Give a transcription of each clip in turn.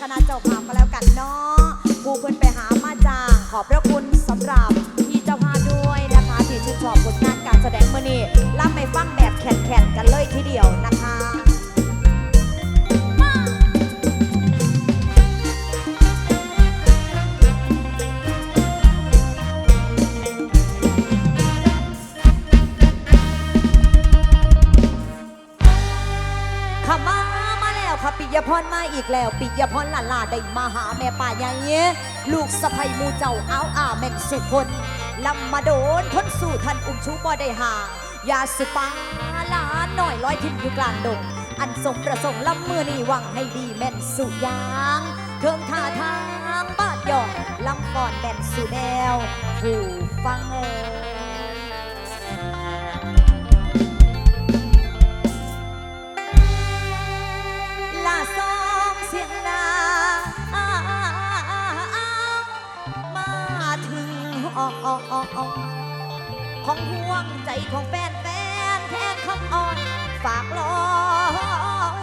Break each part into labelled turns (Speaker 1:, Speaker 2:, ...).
Speaker 1: คณะเจ้าภาพก็แล้วกันเนาะผู้เพื่อนไปหามาจ้างขอบพระคุณสำหรับพี่เจ้าภาพด้วยนะคะที่ชื่นชอบผลงานการแสดงมื่อนี้ล่ำไปฟังแบบแข่งๆกันเลยทีเดียว อีกแล้วปิยพรหลานลาได้มาหาแม่ป่าใหญ่ลูกสะใภ้หมูเจ้าเอาอาแม่งสุคนลำมาโดนทนสู่ทันอุ้มชูบ่ได้ห่างยาสุปาหลานหน่อยลอยทิมอยู่กลางดงอันสมประสงค์ลำมือนี่หวังให้ดีแม่นสุยางเครื่องท่าทางบาดหยอกลำก่อนแม่นสุแนวผู้ฟังเอ ห้อของห่วงใจของแฟนแฟนแทนคำอ่อน ฝากรอ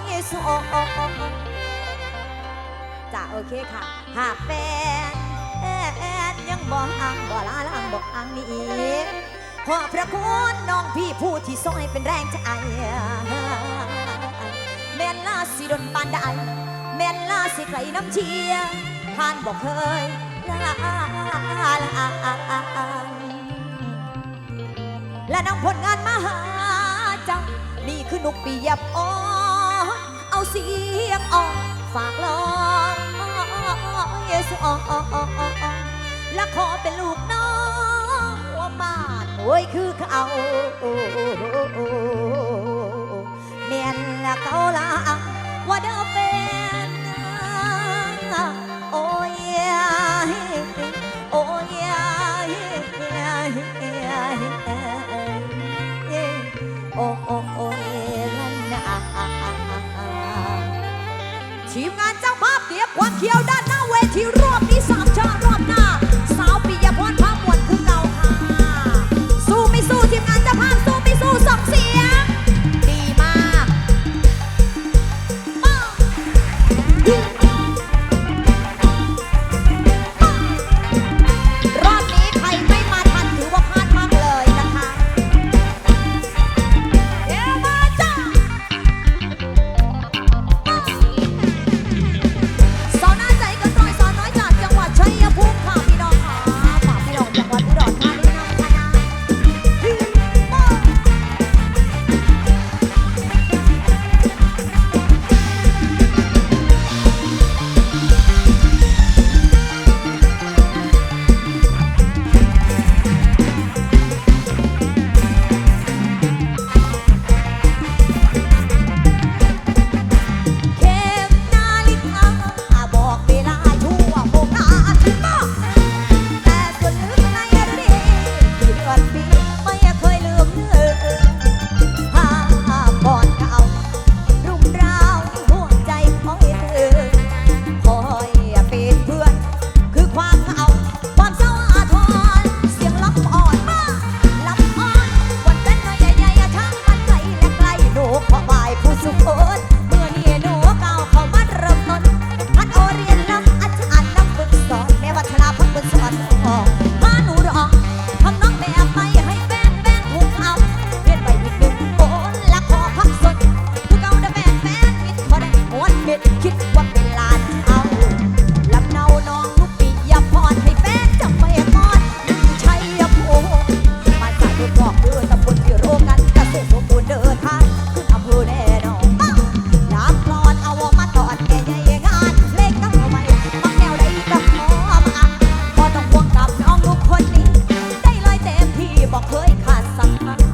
Speaker 1: ยสองจ้าโอเคค่ะ หากแฟนแอนยังบอกอังบ่ลาลังบอกอังนี้ขอพระคุณน้องพี่ผู้ที่ซอยเป็นแรงใจแม่นลาสิดนปานใดแม่นลาสิใครน้ำเชียร์ผ่านบอกเคยาลาและนำผลงานมาหาจ้านี่คือนุกปียับอ่อเอาเสียงอ่อฝากลองเยสอ่อและขอเป็นลูกน้องหัวบ้านโอ้ยคือเขาเมียนละเขาละว่าเด้อเป็น ทีมงานเจ้าภาพเตรียมความเขียวด้าน Bye.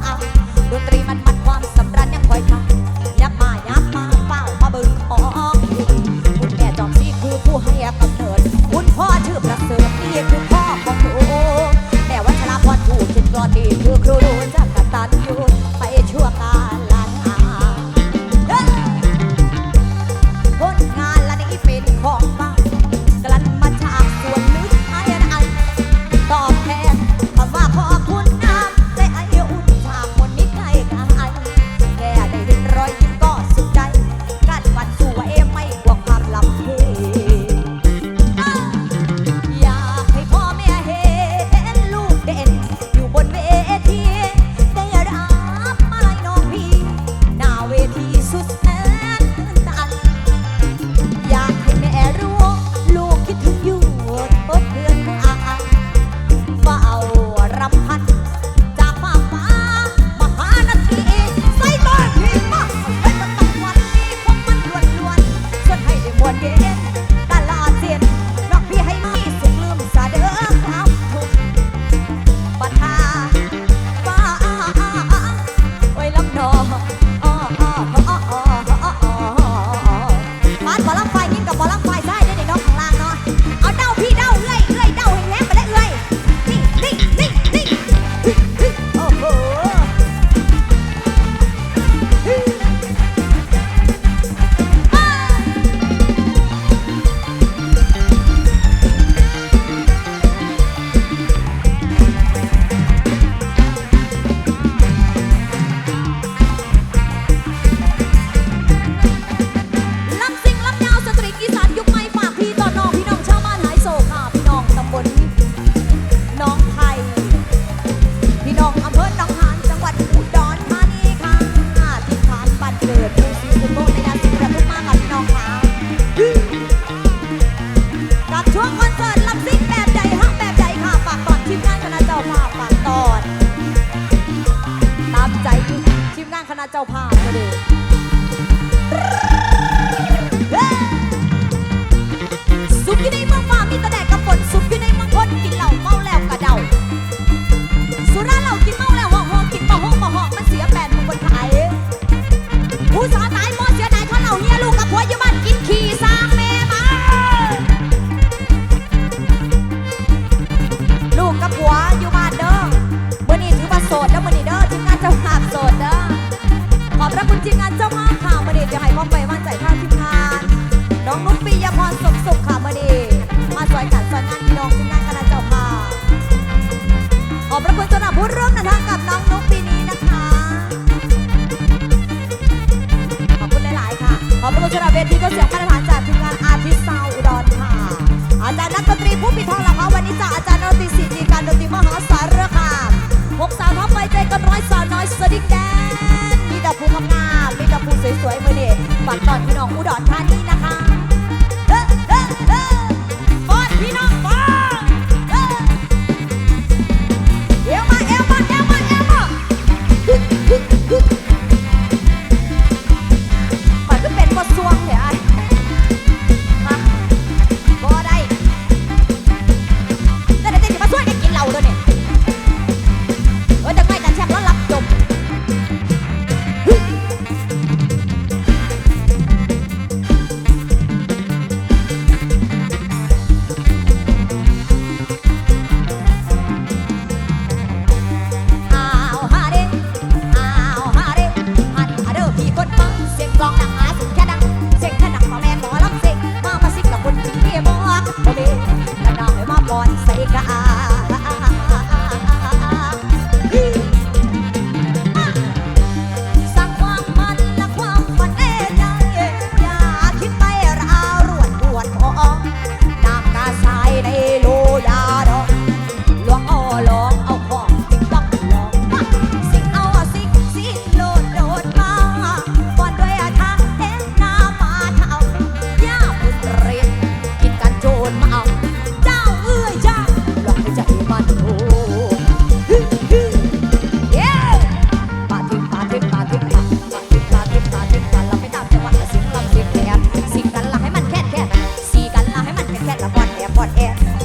Speaker 1: dot com.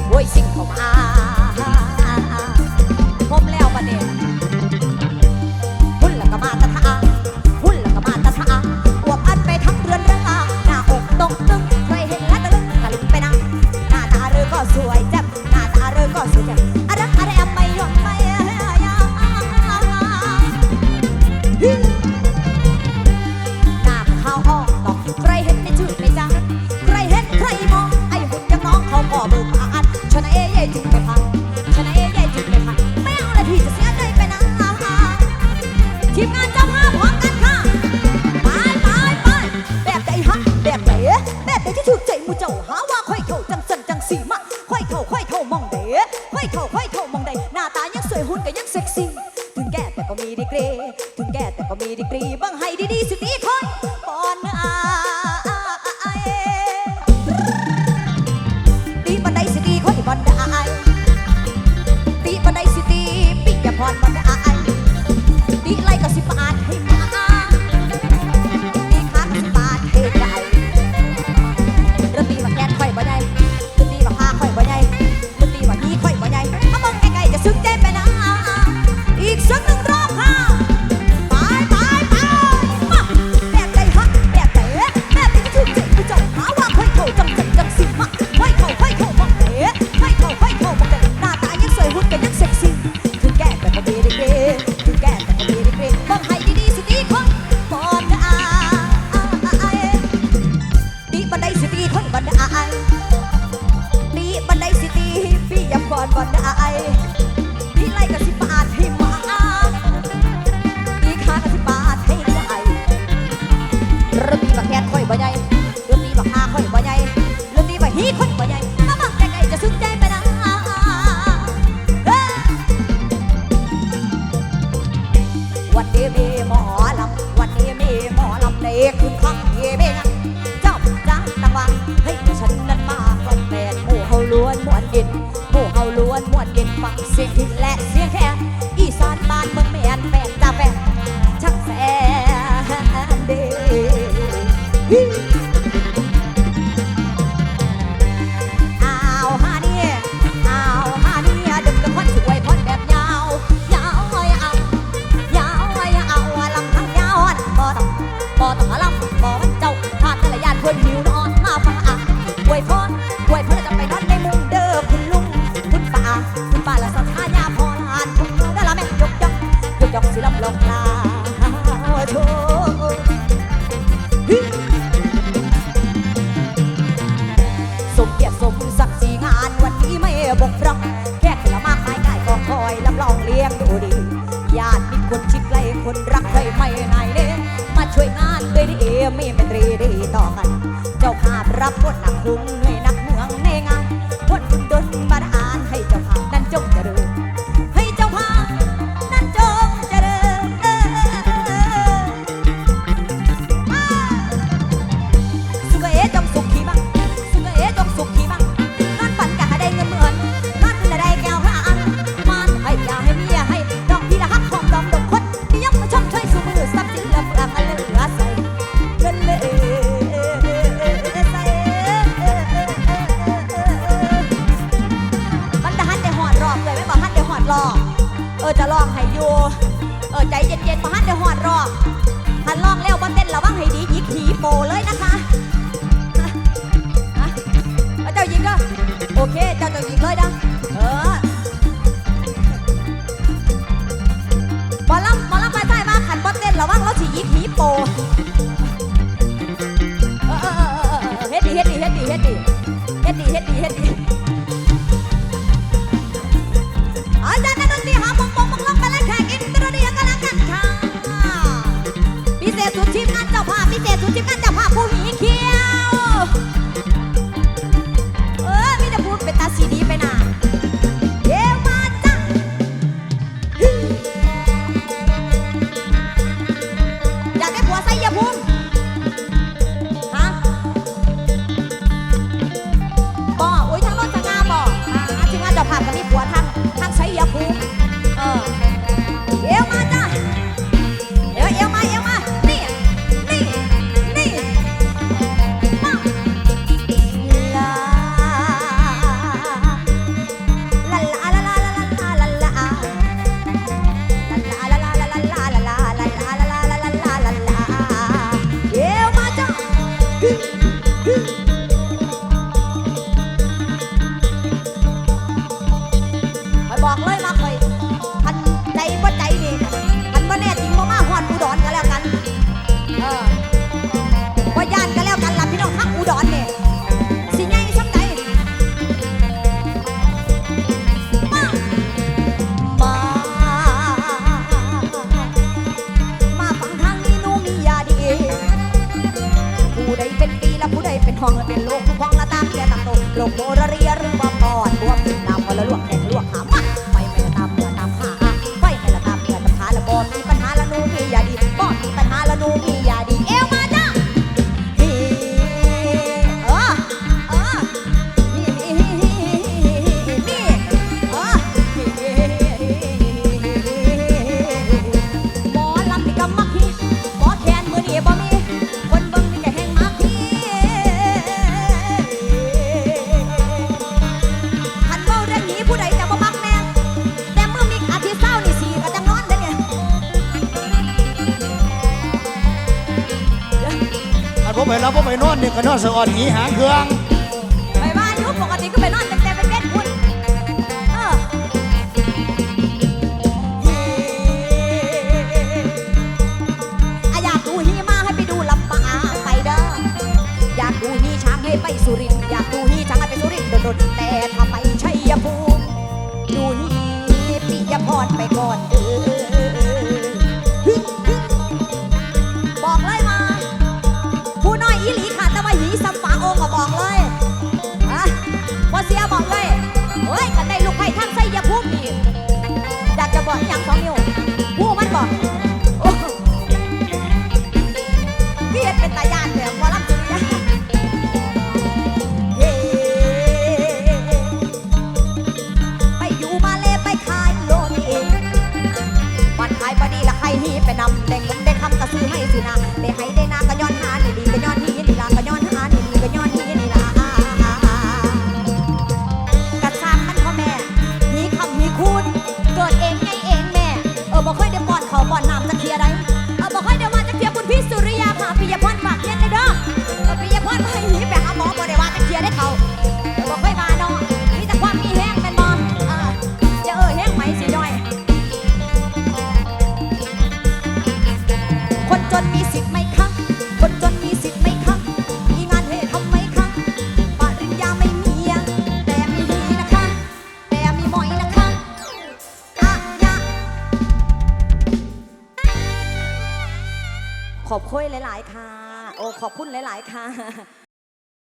Speaker 1: โอ้ยสิ่งเข้ามา จุงกระพา nah, nah. Oh. ใจเย็นๆมาฮันเดี๋ยวหอดรอผันาลองแล้วบันเต้นระวังให้ดียิกหีโปเลยนะคะเจ้าหญิงก็โอเค เจ้าเจ้าหญิงเลยนะเออบาลำบาลำไปใต้มาขันบันเต้น
Speaker 2: ระวังเรา
Speaker 1: สิยิกหีโป สะอ่อนหนีหางเครื่อง ขอ